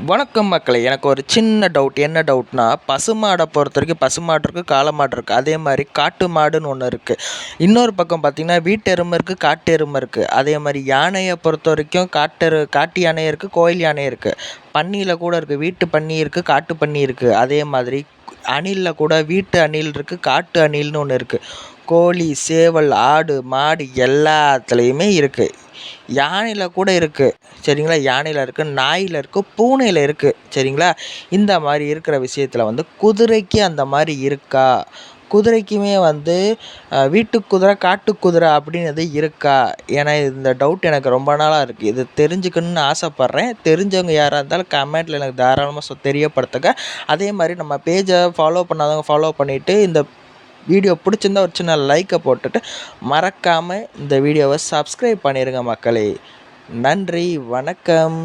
வணக்கம் மக்களே எனக்கு ஒரு சின்ன டவுட் என்ன டவுட்னா பசுமாடை பொறுத்த வரைக்கும் பசுமாடு இருக்குது காளை மாடு இருக்குது அதே மாதிரி காட்டு மாடுன்னு ஒன்று இருக்குது இன்னொரு பக்கம் பார்த்திங்கன்னா வீட்டு எருமை இருக்குது காட்டு எருமை இருக்குது அதே மாதிரி யானையை பொறுத்த வரைக்கும் காட்டெரு காட்டு யானை இருக்குது கோயில் யானை இருக்குது பன்னியில் கூட இருக்குது வீட்டு பன்னி இருக்குது காட்டு பன்னி இருக்குது அதே மாதிரி அணிலில் கூட வீட்டு அணில் இருக்குது காட்டு அணில்னு ஒன்று இருக்குது கோழி சேவல் ஆடு மாடு எல்லாத்துலேயுமே இருக்குது யானையில் கூட இருக்குது சரிங்களா? யானையில் இருக்குது நாயில் இருக்குது பூனையில் இருக்குது சரிங்களா? இந்த மாதிரி இருக்கிற விஷயத்தில் வந்து குதிரைக்கு அந்த மாதிரி இருக்கா? குதிரைக்குமே வந்து வீட்டு குதிரை காட்டு குதிரை அப்படின்றது இருக்கா? ஏன்னா இந்த டவுட் எனக்கு ரொம்ப நாளாக இருக்குது இது தெரிஞ்சுக்கணுன்னு ஆசைப்பட்றேன். தெரிஞ்சவங்க யாராக இருந்தாலும் கமெண்ட்டில் எனக்கு தாராளமாக சொ தெரியப்படுத்துங்க. அதே மாதிரி நம்ம பேஜை ஃபாலோ பண்ணாதவங்க ஃபாலோ பண்ணிவிட்டு இந்த வீடியோ பிடிச்சிருந்தா ஒரு சின்ன லைக்கை போட்டுட்டு மறக்காமல் இந்த வீடியோவை சப்ஸ்கிரைப் பண்ணிடுங்க மக்களே. நன்றி வணக்கம்.